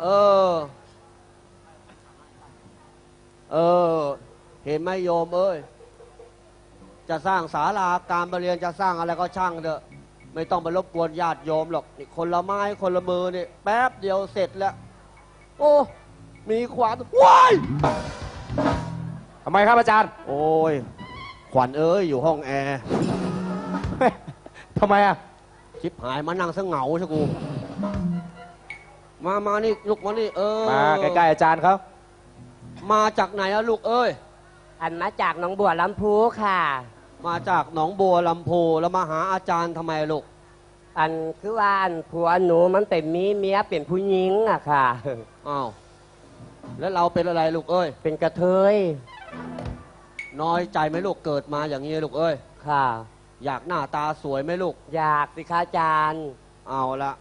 เออ เออ เห็นไหมโยมเอ้ย จะสร้างศาลาการประเรียนจะสร้างอะไรก็ช่างเถอะ ไม่ต้องไปรบกวนญาติโยมหรอกนี่คนละไม้คนละมือนี่แป๊บเดียวเสร็จแล้ว โอ้ มีความว้ายทำไมครับอาจารย์ โอ้ย ขวัญเอ้ย อยู่ห้องแอร์ ทำไมอะ ชิบหายมานั่งซะเหงาใช่กู มามานี่ลูกมานี่เออมาใกล้ๆอาจารย์เขาๆมาจากไหนอะลูกเอ้ย อันมาจากหนองบัวลำพูค่ะ มาจากหนองบัวลำพูแล้วมาหาอาจารย์ทำไมลูก อันคือว่าอันผัวหนูมันเป็นมีเมียเป็นผู้หญิงอะค่ะ อ้าว แล้วเราเป็นอะไรลูกเอ้ย เป็นกระเทย น้อยใจไหมลูกเกิดมาอย่างนี้ลูกเอ้ย ค่ะ อยากหน้าตาสวยไหมลูก อยากสิคะอาจารย์ เอาละ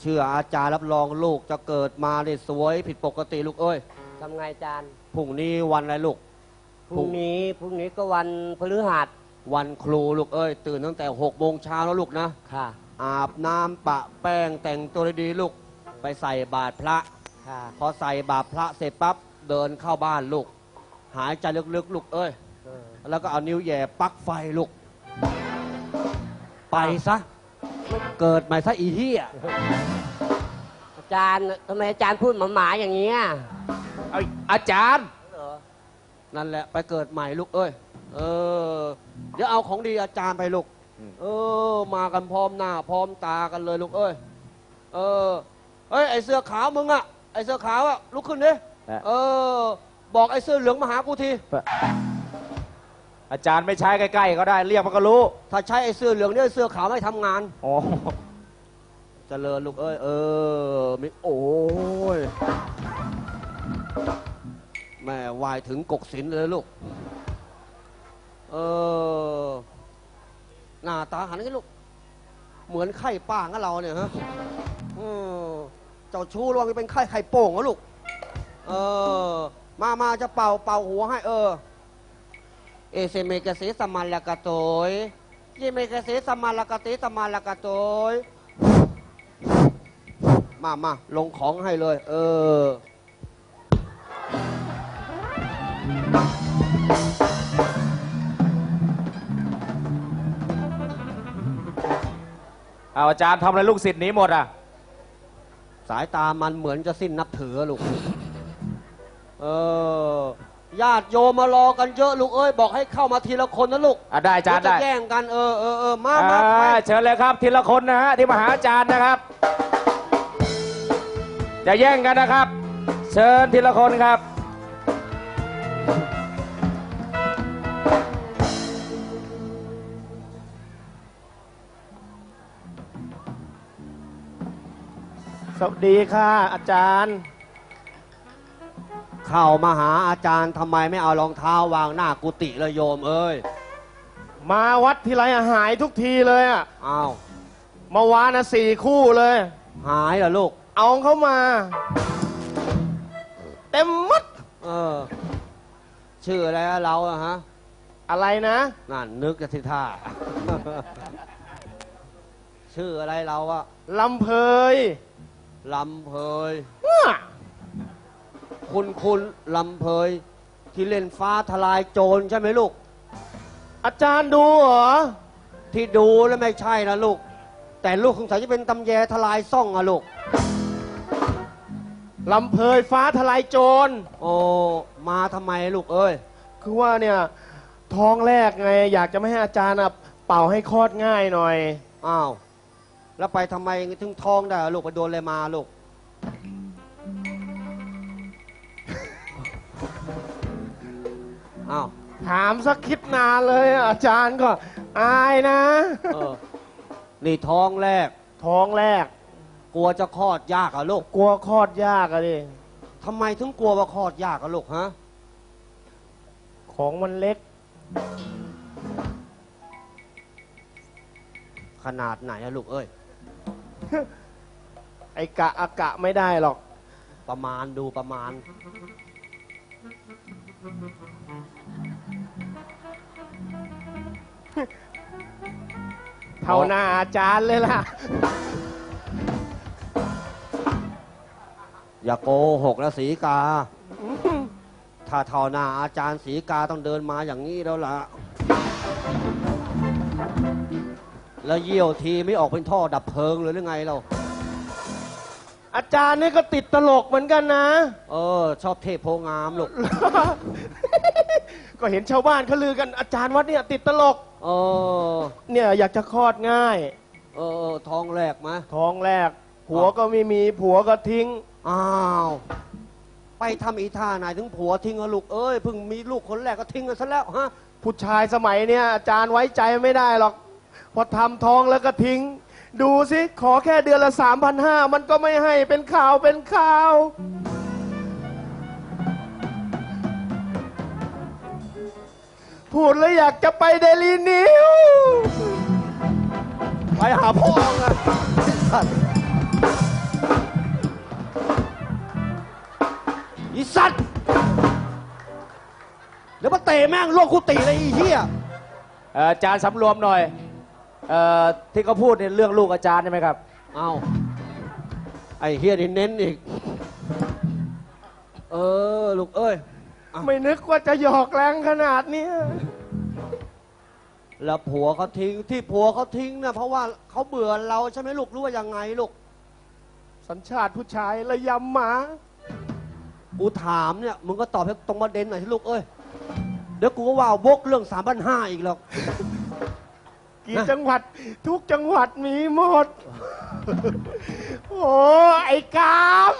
เชื่ออาจารย์รับรองลูกจะเกิดมาได้สวยผิดปกติลูกเอ้ยทำไงอาจารย์พรุ่งนี้วันอะไรลูก พรุ่งนี้พรุ่งนี้ก็วันพฤหัสวันครูลูกเอ้ย ตื่นตั้งแต่หกโมงเช้าแล้วลูกนะค่ะ อาบน้ำปะแป้งแต่งตัวดีๆลูก ไปใส่บาตรพระ ค่ะ พอใส่บาตรพระเสร็จปั๊บเดินเข้าบ้านลูก หายใจลึกๆลูกเอ้ยเออแล้วก็เอานิ้วแหย่ปลั๊กไฟลูก ไปซะ เกิดใหม่ซะอีที่อะอาจารย์ทำไมอาจารย์พูดหมาๆอย่างเงี้ยเอาอาจารย์ เหรอนั่นแหละไปเกิดใหม่ลูกเอ้ย เออ เดี๋ยวเอาของดีอาจารย์ไปลูกอืมเออ มากันพร้อมหน้า พร้อมตากันเลยลูกเอ้ย เออ เฮ้ยไอเสื้อขาวมึงอะไอเสื้อขาวอะลุกขึ้นดิ เออ บอกไอเสื้อเหลืองมาหากูที อาจารย์ไม่ใช้ใกล้ๆก็ได้เรียกมันก็รู้ ถ้าใช้ไอเสื้อเหลืองเนี่ยไอ้เสื้อขาวไม่ทำงาน อ๋อเจริญลูกเอ้ยเออมิโอ้ยแม่วายถึงกกศิลเลยลูก เออหน้าตาหันกันลูก เหมือนไข่ป้างกับเราเนี่ยฮะเออเจ้าชู้ระวังจะเป็นไข่ไข่โป่งนะลูก เออ มามาจะเป่าเป่าหัวให้ เออ เอเซเมกะเสสมาลากาโตยเยเมกะเสสมาลากาเตสมาลากาโตยมามาลงของให้เลย เออเอาอาจารย์ทำอะไรลูกศิษย์หนี้หมดอะ สายตามันเหมือนจะสิ้นนับถือลูก เออ ญาติโยมมารอกันเยอะลูกเอ้ยบอกให้เข้ามาทีละคนนะลูกอะได้อาจารย์เดี๋ได้วจะแย่งกันเออเออเออมามาอ่าไปเชิญเลยครับทีละคนนะฮะที่มาหาอาจารย์นะครับ จะแย่งกันนะครับ เชิญทีละคนครับ สวัสดีค่ะอาจารย์ เข้ามาหาอาจารย์ทำไมไม่เอารองเท้าวางหน้ากุฏิเลยโยมเอ้ยมาวัดทีไรอะหายทุกทีเลยอะอ้าวเมาวานนะสี่คู่เลย หายเหรอลูก เอาเข้ามา เต็มมัดเออ ชื่ออะไรอะเราอะฮะอะไรนะ นั่นนึกจะทิท่า ชื่ออะไรเราอะลำเพยลำเพย ว้า คุณคุณลำเพยที่เล่นฟ้าทลายโจรใช่ไหมลูก อาจารย์ดูเหรอ ที่ดูแล้วไม่ใช่นะลูก แต่ลูกสงสัยจะเป็นตำแยทลายซ่องอะลูกลำเพยฟ้าทลายโจร โอ้มาทำไมลูกเอ้ย คือว่าเนี่ยท้องแรกไง อยากจะไม่ให้อาจารย์อะเป่าให้คลอดง่ายหน่อย อ้าว แล้วไปทำไมถึงท้องได้อะลูกไปโดนอะไรมาลูก อ้าวถามสักคิดนานเลยอะอาจารย์ก็อายนะ เออ นี่ท้องแรก ท้องแรก กลัวจะคลอดยากอะลูกกลัวคลอดยากอะดิทำไมถึงกลัวว่าคลอดยากอะลูกฮะ ของมันเล็ก ขนาดไหนอะลูกเอ้ย ไอกะอากะไม่ได้หรอก ประมาณดูประมาณ เท่าหน้าอาจารย์เลยล่ะ อย่าโกหกนะสีกา ถ้าเท่าหน้าอาจารย์สีกาต้องเดินมาอย่างนี้แล้วล่ะ แล้วเยี่ยวทีไม่ออกเป็นท่อดับเพลิงเลยหรือไงเรา อาจารย์นี่ก็ติดตลกเหมือนกันนะ เออ ชอบเทพโพงามลูกก็เห็นชาวบ้านเขาลือกันอาจารย์วัดเนี่ยติดตลก เออเนี่ยอยากจะคลอดง่าย เออเออท้องแรกมาท้องแรก ผัวก็ไม่มีผัวก็ทิ้ง อ้าวไปทำอีท่าไหนถึงผัวทิ้งอะลูกเอ้ยเพิ่งมีลูกคนแรกก็ทิ้งกันซะแล้วฮะผู้ชายสมัยเนี่ยอาจารย์ไว้ใจไม่ได้หรอก พอทำท้องแล้วก็ทิ้ง ดูสิขอแค่เดือนละสามพันห้ามันก็ไม่ให้เป็นข่าวเป็นข่าว พูดแล้วอยากจะไปเดลีนิวไปหาพ่อไงสัตว์อีสัตว์เดี๋ยวมาเตะแม่งโลกกุฏิเลยไอีเหี้ย เอ่ออาจารย์สำรวมหน่อย เอ่อที่เขาพูดเนี่ยเรื่องลูกอาจารย์ใช่ไหมครับ เอาไอ้เฮียนี่เน้นอีก เออ ลูกเอ้ย ไม่นึกว่าจะหยอกแรงขนาดเนี้ยแล้วผัวเขาทิ้งที่ผัวเขาทิ้งเนี่ยเพราะว่าเขาเบื่อเราใช่ไหมลูกรู้ว่ายังไงลูก สัญชาติผู้ชายระยำหมา กูถามเนี่ยมึงก็ตอบให้ตรงประเด็นหน่อยสิลูกเอ้ย เดี๋ยวกูก็ว่าวกเรื่องสามพันห้าอีกหรอก กี่นะจังหวัด ทุกจังหวัดมีหมด โอ้ไอ้กาม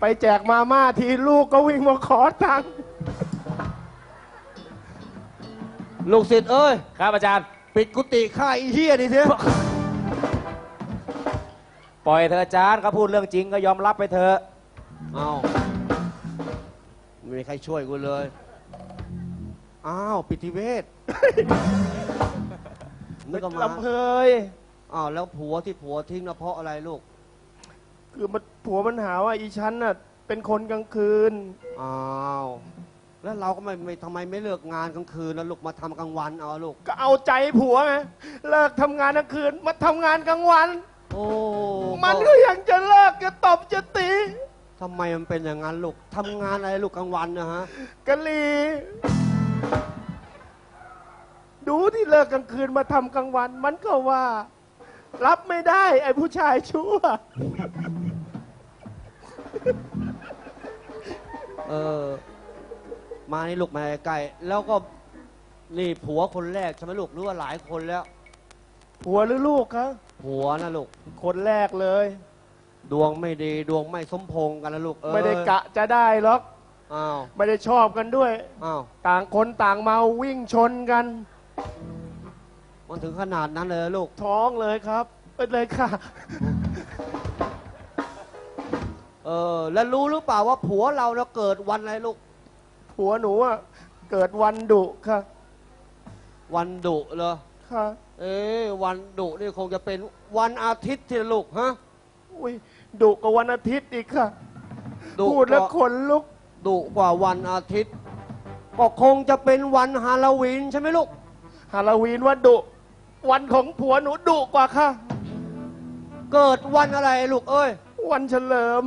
ไปแจกมาม่าทีลูกก็วิ่งมาขอตังค์ลูกศิษย์เอ้ย ครับอาจารย์ ปิดกุฏิข้าไอีเฮียดิเถอะปล่อยเธอะอาจารย์เขาพูดเรื่องจริงก็ยอมรับไปเถอะ เอาไม่มีใครช่วยกูเลย อ้าวปิติเวศนึกออกมาลำเพยอ้าวแล้วผัวที่ผัวทิ้งนะเพราะอะไรลูก คือมันผัวมันหาว่าอีฉันน่ะ เป็นคนกลางคืน อ้าว แล้วเราก็ไม่ไม่ทำไมไม่เลิกงานกลางคืนแล้วลูกมาทำกลางวันเอาลูก ก็เอาใจผัวไงเลิกทำงานกลางคืน มาทำงานกลางวัน โอ้มันก็ยังจะเลิกจะตบจะตีทำไมมันเป็นอย่างนั้นลูกทำงานอะไรลูกกลางวันนะฮะกะลี ดูที่เลิกกลางคืนมาทำกลางวัน มันก็ว่า รับไม่ได้ ไอ้ผู้ชายชั่ว เออ มานี่ลูกมาใกล้ๆแล้วก็นี่ผัวคนแรกใช่ไหมลูกหรือว่าหลายคนแล้ว ผัวหรือลูกคะผัวนะลูก คนแรกเลย ดวงไม่ดีดวงไม่สมพงษ์กันนะลูกเออไม่ได้กะจะได้หรอก อ้าว ไม่ได้ชอบกันด้วย อ้าว ต่างคนต่างเมาวิ่งชนกัน มันถึงขนาดนั้นเลยเหรอลูก ท้องเลยครับเอ้ยเลยค่ะ เออ แล้วรู้หรือเปล่าว่าผัวเราเราเกิดวันอะไรลูก ผัวหนูอะเกิดวันดุค่ะ วันดุเหรอ ค่ะ เอ๊ะวันดุนี่คงจะเป็นวันอาทิตย์ที่ลูกฮะ อุ้ยดุกว่าวันอาทิตย์อีกค่ะ ดุพูดแล้วกว่าขนลุก ดุกว่าวันอาทิตย์ ก็คงจะเป็นวันฮาโลวีนใช่ไหมลูก ฮาโลวีนว่าดุ วันของผัวหนูดุกว่าค่ะ เกิดวันอะไรลูกเอ้ย วันเฉลิม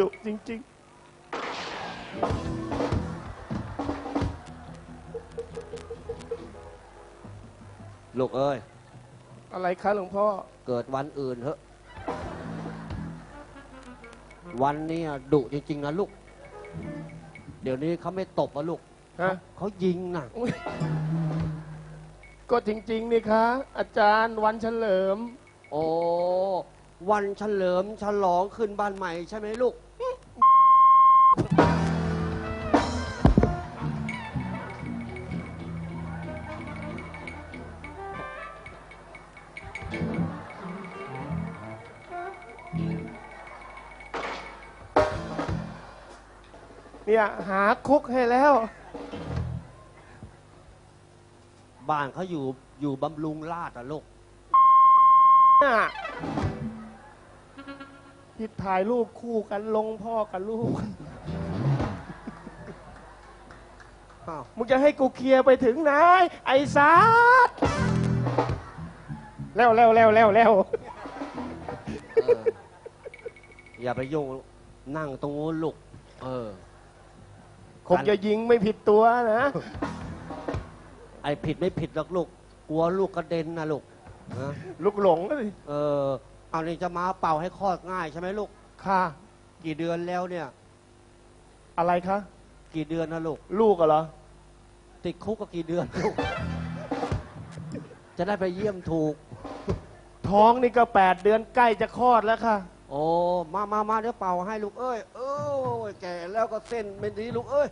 ดุจริง ลูกเอ้ยๆอะไรคะหลวงพ่อ เกิดวันอื่นเถอะ วันเนี้ยดุจริงๆนะลูก เดี๋ยวนี้เขาไม่ตบอะลูกฮะ เขายิงนะอุ๊ยก็จริงๆนี่คะ อาจารย์วันเฉลิม โอ้วันเฉลิมฉลองขึ้นบ้านใหม่ใช่ไหมลูก เนี่ยหาคุกให้แล้ว บ้านเขาอยู่อยู่บำรุงราชอะลูกน่ะที่ถ่ายรูปคู่กันลงพ่อกับลูก อ้าวมึงจะให้กูเคลียร์ไปถึงไหนไอ้สัสแล้วแล้วแล้วแล้วแล้วเอออย่าไปยุ่งนั่งตรงนู้นลูกเออ คงจะยิงไม่ผิดตัวนะไอ้ผิดไม่ผิดหรอกลูก กลัวลูกกระเด็นนะลูกนะลูกหลงเลยเออเอานี่จะมาเป่าให้คลอดง่ายใช่ไหมลูก ค่ะ กี่เดือนแล้วเนี่ย อะไรคะกี่เดือนนะลูก ลูกอะเหรอติดคุกก็กี่เดือนลูก จะได้ไปเยี่ยมถูก ท้องนี่ก็แปดเดือนใกล้จะคลอดแล้วค่ะ โอ้ มามามาเดี๋ยวเป่าให้ลูกเอ้ย เอ อแก่แล้วก็เส้นไม่ดีลูกเอ้ย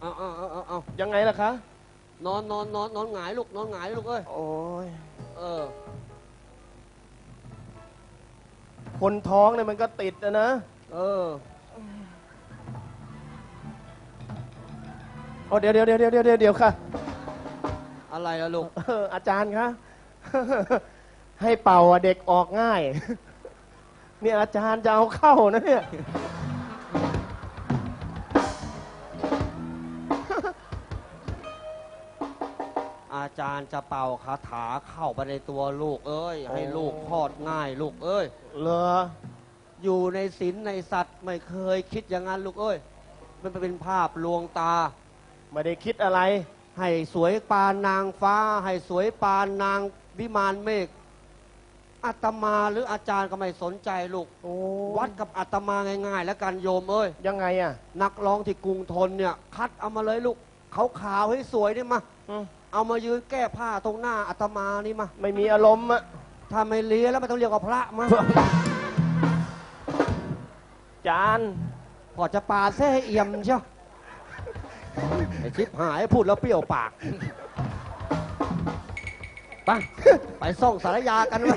เอาเอาเอาเอาเอายังไงล่ะคะ นอนนอนนอนนอนหงายลูกนอนหงายลูกเอ้ย โอ้ย เออ คนท้องเนี่ยมันก็ติดนะนะ เออ โอ้เดี๋ยวเดี๋ยวเดี๋ยวเดี๋ยวเดี๋ยวเดี๋ยวค่ะอะไรล่ะลูก เอออาจารย์คะ ให้เป่าอะเด็กออกง่าย เนี่ยอาจารย์จะเอาเข้านะเนี่ย จารย์จะเป่าคาถาเข้าไปในตัวลูกเอ้ย ให้โอ้ลูกคลอดง่ายลูกเอ้ย เหรอ อยู่ในศีลในสัตว์ไม่เคยคิดอย่างนั้นลูกเอ้ย มันเป็นภาพลวงตา ไม่ได้คิดอะไร ให้สวยปานนางฟ้า ให้สวยปานนางวิมานเมฆอาตมาหรืออาจารย์ก็ไม่สนใจลูก โอ้วัดกับอาตมาง่ายๆ แล้วกันโยมเอ้ย ยังไงอะ นักร้องที่กรุงทนเนี่ย คัดเอามาเลยลูกขาวขาวๆให้สวยนี่มา อืม เอามายืนแก้ผ้าตรงหน้าอาตมานี่มาไม่มีอารมณ์อะถ้าไม่เลี้ยแล้วไม่ต้องเรียกว่าพระมาอาจารย์พอจะปาดเส้ให้เอี่ยมเชียวไอ้ชิบหายพูดแล้วเปรี้ยวปากไปไปส่องสารยากันไว้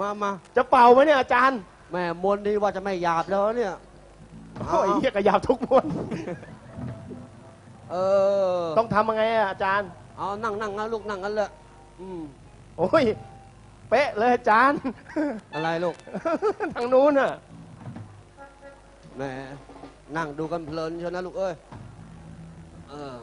มามาจะเป่าไหมเนี่ยอาจารย์แม่มนต์นี่ว่าจะไม่หยาบแล้วเนี่ย โอ้ยเหี้ยกระยาบทุกมวน เออต้องทำยังไงอะอาจารย์ เอานั่งนั่งนะลูกนั่งกันเลยอืมโอ้ย เป๊ะเลยอาจารย์ อะไรลูกทางนู้นอะแหมนั่งดูกันเพลินเชียวนะลูกเอ้ยเออ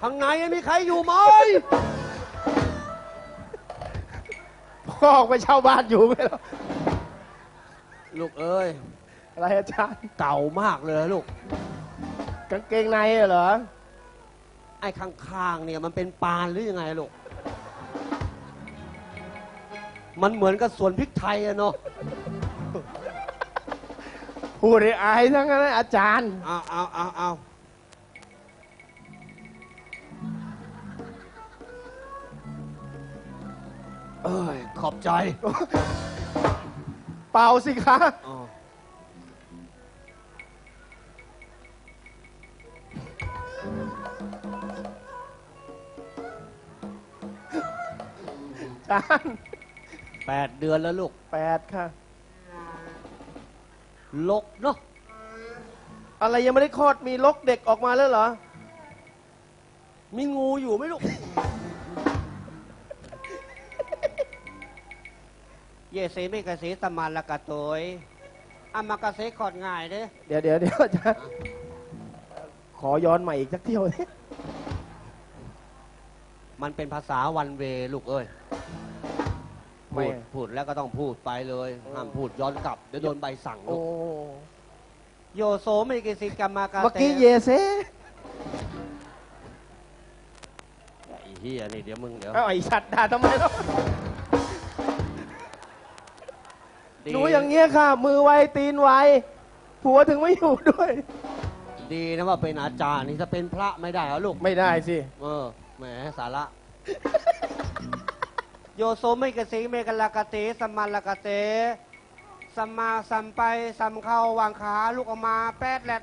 ข้างในมีใครอยู่ไหม พ่อออกไปเช่าบ้านอยู่ไหมล่ะลูกเอ้ย อะไรอาจารย์เก่ามากเลยลูก กางเกงในเหรอ ไอ้ข้างๆเนี่ยมันเป็นปานหรือยังไงลูก มันเหมือนกับสวนพริกไทยอะเนาะพูดให้อายทั้งนั้นนะอาจารย์ เอาเอาเอาเอา เอ้ย ขอบใจ เป่าสิคะอ๋ออาจารย์แปดเดือนแล้วลูก แปดค่ะ ลกเนาะ อะไรยังไม่ได้คลอดมีลกเด็กออกมาแล้วเหรอ มีงูอยู่ไหมลูก เยเซไม่กระเสตมันละกะโตยอามากระเสขอดง่ายเด้เดี๋ยวเดี๋ยวเดี๋ยวอาจารย์ขอย้อนใหม่อีกสักเที่ยวสิมันเป็นภาษาวันเวลูกเอ้ยพูดพูดแล้วก็ต้องพูดไปเลยห้ามพูดย้อนกลับเดี๋ยวโดนใบสั่งลูโอ้กโยโซไม่กิสิกรรมากาเมื่อเตกี้เยเซไอ้เฮียนี่เดี๋ยวมึงเดี๋ยว เอาไอ้สัตว์ด่าทำไมล่ะ ดีหนูอย่างเงี้ยค่ะ มือไวตีนไวผัวถึงไม่อยู่ด้วย ดีนะว่าเป็นอาจารย์นี่จะเป็นพระไม่ได้เหรอลูกไม่ได้สิ เออแหมสาระ โยโซไม่กสิเมกลากาเตสัมมาลากาเตสัมมาสัมไปสัมเข้าวางขาลูกออกมาแปดแลด